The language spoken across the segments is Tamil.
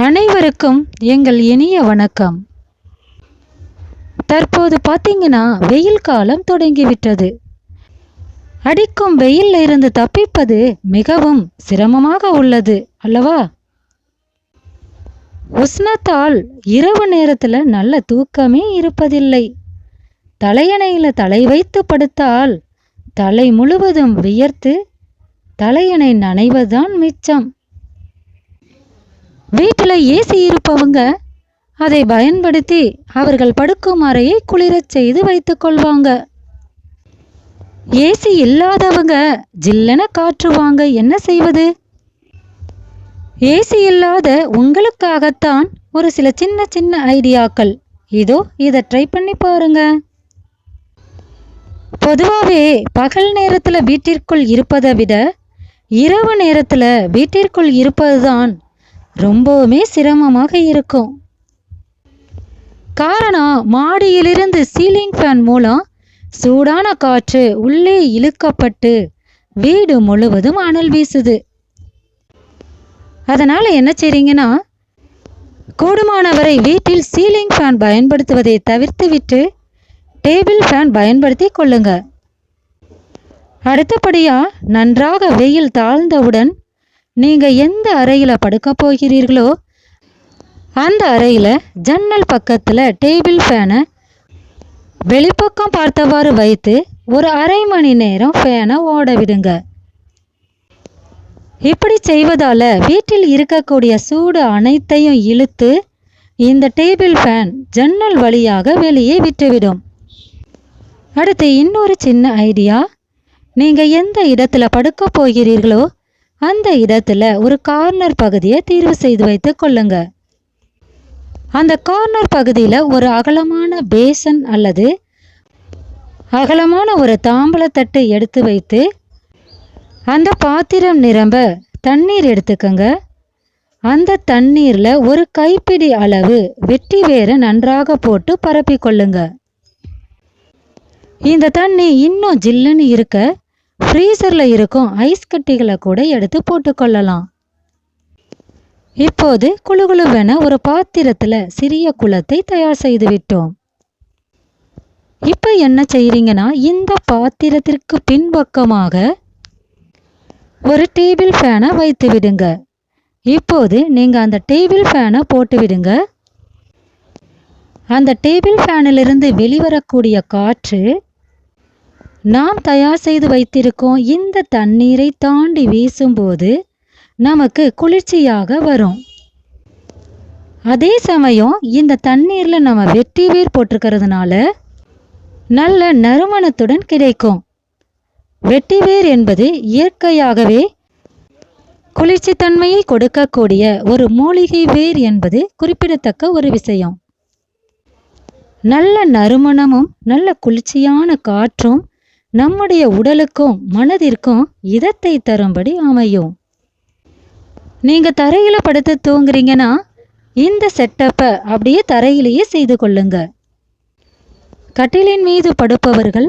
அனைவருக்கும் எங்கள் இனிய வணக்கம். தற்போது பார்த்தீங்கன்னா வெயில் காலம் தொடங்கிவிட்டது. அடிக்கும் வெயில்ல இருந்து தப்பிப்பது மிகவும் சிரமமாக உள்ளது அல்லவா? உஷ்ணத்தால் இரவு நேரத்தில் நல்ல தூக்கமே இருப்பதில்லை. தலையணையில் தலை வைத்து படுத்தால் தலை முழுவதும் வியர்த்து தலையணை நனைவதுதான் மிச்சம். வீட்டில் ஏசி இருப்பவங்க அதை பயன்படுத்தி அவர்கள் படுக்கும் அறையை குளிரச் செய்து வைத்துக் கொள்வாங்க. ஏசி இல்லாதவங்க ஜில்லென காற்று வாங்க என்ன செய்வது? ஏசி இல்லாத உங்களுக்காகத்தான் ஒரு சில சின்ன சின்ன ஐடியாக்கள். இதோ இதை ட்ரை பண்ணி பாருங்க. பொதுவாகவே பகல் நேரத்தில் வீட்டிற்குள் இருப்பதை விட இரவு நேரத்தில் வீட்டிற்குள் இருப்பதுதான் ரொம்பவுமே சிரமமாக இருக்கும். காரணம் மாடியிலிருந்து சீலிங் ஃபேன் மூலம் சூடான காற்று உள்ளே இழுக்கப்பட்டு வீடு முழுவதும் அனல் வீசுது. அதனால் என்ன செய்றீங்கன்னா கூடுமானவரை வீட்டில் சீலிங் ஃபேன் பயன்படுத்துவதை தவிர்த்துவிட்டு டேபிள் ஃபேன் பயன்படுத்தி கொள்ளுங்க. அடுத்தபடியாக நன்றாக வெயில் தாழ்ந்தவுடன் நீங்கள் எந்த அறையில் படுக்க போகிறீர்களோ அந்த அறையில் ஜன்னல் பக்கத்தில் டேபிள் ஃபேனை வெளிப்பக்கம் பார்த்தவாறு வைத்து ஒரு அரை மணி நேரம் ஃபேனை ஓட விடுங்க இப்படி செய்வதால் வீட்டில் இருக்கக்கூடிய சூடு அனைத்தையும் இழுத்து இந்த டேபிள் ஃபேன் ஜன்னல் வழியாக வெளியே விட்டுவிடும். அடுத்து இன்னொரு சின்ன ஐடியா. நீங்கள் எந்த இடத்துல படுக்க போகிறீர்களோ அந்த இடத்துல ஒரு கார்னர் பகுதியை தீர்வு செய்து வைத்து கொள்ளுங்க. அந்த கார்னர் பகுதியில் ஒரு அகலமான பேசன் அல்லது அகலமான ஒரு தாம்பலத்தட்டு எடுத்து வைத்து அந்த பாத்திரம் நிரம்ப தண்ணீர் எடுத்துக்கங்க. அந்த தண்ணீரில் ஒரு கைப்பிடி அளவு வெட்டி வேரை நன்றாக போட்டு பரப்பி கொள்ளுங்க. இந்த தண்ணி இன்னும் ஜில்லுன்னு இருக்க ஃப்ரீசரில் இருக்கும் ஐஸ் கட்டிகளை கூட எடுத்து போட்டுக்கொள்ளலாம். இப்போது குழுகுழுவென ஒரு பாத்திரத்தில் சிறிய குளத்தை தயார் செய்து விட்டோம். இப்போ என்ன செய்கிறீங்கன்னா இந்த பாத்திரத்திற்கு பின்பக்கமாக ஒரு டேபிள் ஃபேனை வைத்து விடுங்க. இப்போது நீங்கள் அந்த டேபிள் ஃபேனை போட்டு விடுங்க. அந்த டேபிள் ஃபேனிலிருந்து வெளிவரக்கூடிய காற்று நாம் தயார் செய்து வைத்திருக்கோம் இந்த தண்ணீரை தாண்டி வீசும்போது நமக்கு குளிர்ச்சியாக வரும். அதே சமயம் இந்த தண்ணீரில் நம்ம வெட்டி வேர் போட்டிருக்கிறதுனால நல்ல நறுமணத்துடன் கிடைக்கும். வெட்டிவேர் என்பது இயற்கையாகவே குளிர்ச்சித்தன்மையை கொடுக்கக்கூடிய ஒரு மூலிகை வேர் என்பது குறிப்பிடத்தக்க ஒரு விஷயம். நல்ல நறுமணமும் நல்ல குளிர்ச்சியான காற்றும் நம்முடைய உடலுக்கும் மனதிற்கும் இதத்தை தரும்படி அமையும். நீங்கள் தரையில் படுத்து தூங்குறீங்கன்னா இந்த செட்டப்பை அப்படியே தரையிலேயே செய்து கொள்ளுங்க. கட்டிலின் மீது படுப்பவர்கள்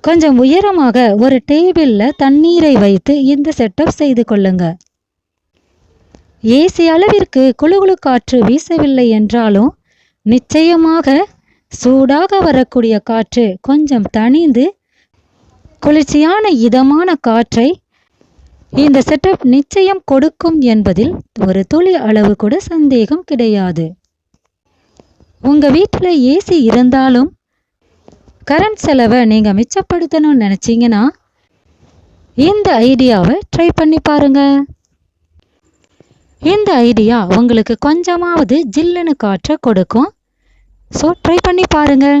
கொஞ்சம் உயரமாக ஒரு டேபிளில் தண்ணீரை வைத்து இந்த செட்டப் செய்து கொள்ளுங்க. ஏசி அளவிற்கு குழுகுழு காற்று வீசவில்லை என்றாலும் நிச்சயமாக சூடாக வரக்கூடிய காற்று கொஞ்சம் தணிந்து குளிர்ச்சியான இதமான காற்றை இந்த செட்டப் நிச்சயம் கொடுக்கும் என்பதில் ஒரு துளி அளவு கூட சந்தேகம் கிடையாது. உங்கள் வீட்டில் ஏசி இருந்தாலும் கரண்ட் செலவை நீங்கள் மிச்சப்படுத்தணும்னு நினச்சிங்கன்னா இந்த ஐடியாவை ட்ரை பண்ணி பாருங்க. இந்த ஐடியா உங்களுக்கு கொஞ்சமாவது ஜில்லுன்னு காற்றை கொடுக்கும். ஸோ ட்ரை பண்ணி பாருங்கள்